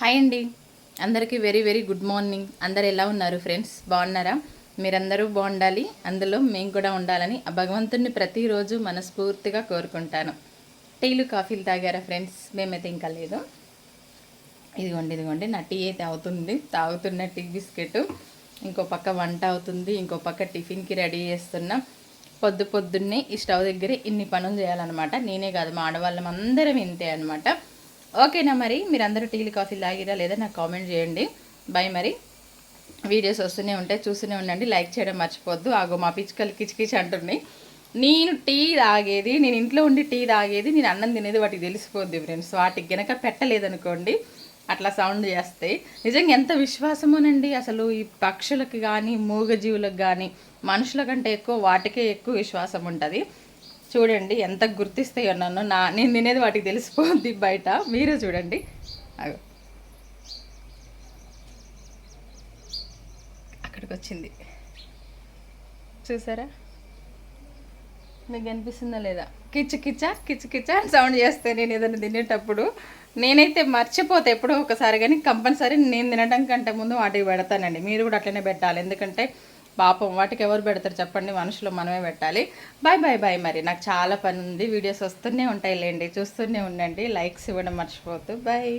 Hi అండి. అందరికీ very very good morning అందరు ఎలా ఉన్నారు ఫ్రెండ్స్ బాగున్నారా? మీరందరూ బాగుండాలి. అందులో మేము కూడా ఉండాలని ఆ భగవంతుడిని ప్రతిరోజు మనస్ఫూర్తిగా కోరుకుంటాను. టీలు కాఫీలు తాగారా ఫ్రెండ్స్ మేమైతే ఇంకా లేదు. ఇదిగోండి ఇదిగోండి. నా టీ అయితే అవుతుంది తాగుతున్న టీ బిస్కెట్ ఇంకో పక్క వంట అవుతుంది. ఇంకో పక్క టిఫిన్కి రెడీ చేస్తున్నా. పొద్దు పొద్దున్నే ఈ స్టవ్ దగ్గర ఇన్ని పనులు చేయాలన్నమాట. నేనే కాదు మా ఆడవాళ్ళం అందరం ఇంతే అనమాట ఓకేనా మరి? మీరు అందరూ టీలు కాఫీ లాగిరా లేదా నాకు కామెంట్ చేయండి. బాయ్ మరి. వీడియోస్ వస్తూనే ఉంటాయి చూస్తూనే ఉండండి. లైక్ చేయడం మర్చిపోద్దు ఆగో మా పిచ్చుకలు కిచకిచ్ అంటున్నాయి. నేను టీ తాగేది నేను ఇంట్లో ఉండి టీ తాగేది నేను అన్నం తినేది వాటికి తెలిసిపోద్ది ఫ్రెండ్స్. వాటికి గనక పెట్టలేదనుకోండి అట్లా సౌండ్ చేస్తాయి నిజంగా ఎంత విశ్వాసమోనండి. అసలు ఈ పక్షులకు కానీ మూగజీవులకు కానీ మనుషుల కంటే ఎక్కువ వాటికే ఎక్కువ విశ్వాసం ఉంటుంది. చూడండి ఎంత గుర్తిస్తాయో నన్ను. నా నేను తినేది వాటికి తెలిసిపోద్ది బయట. మీరే చూడండి. అగో. అక్కడికి వచ్చింది. చూసారా? మీకు అనిపిస్తుందా లేదా? కిచ్ కిచ్చా కిచ్ కిచ్చా అని సౌండ్ చేస్తే నేను ఏదైనా తినేటప్పుడు నేనైతే మర్చిపోతే ఎప్పుడో ఒకసారి కానీ కంపల్సరీ నేను తినడం కంటే ముందు వాటికి పెడతానండి. మీరు కూడా అట్లనే పెట్టాలి. ఎందుకంటే పాపం వాటికి ఎవరు పెడతారు చెప్పండి మనుషులు మనమే పెట్టాలి. బాయ్ బాయ్ బాయ్ మరి. నాకు చాలా పని ఉంది. వీడియోస్ వస్తూనే ఉంటాయి లేండి చూస్తూనే ఉండండి. లైక్స్ ఇవ్వడం మర్చిపోవద్దు. బాయ్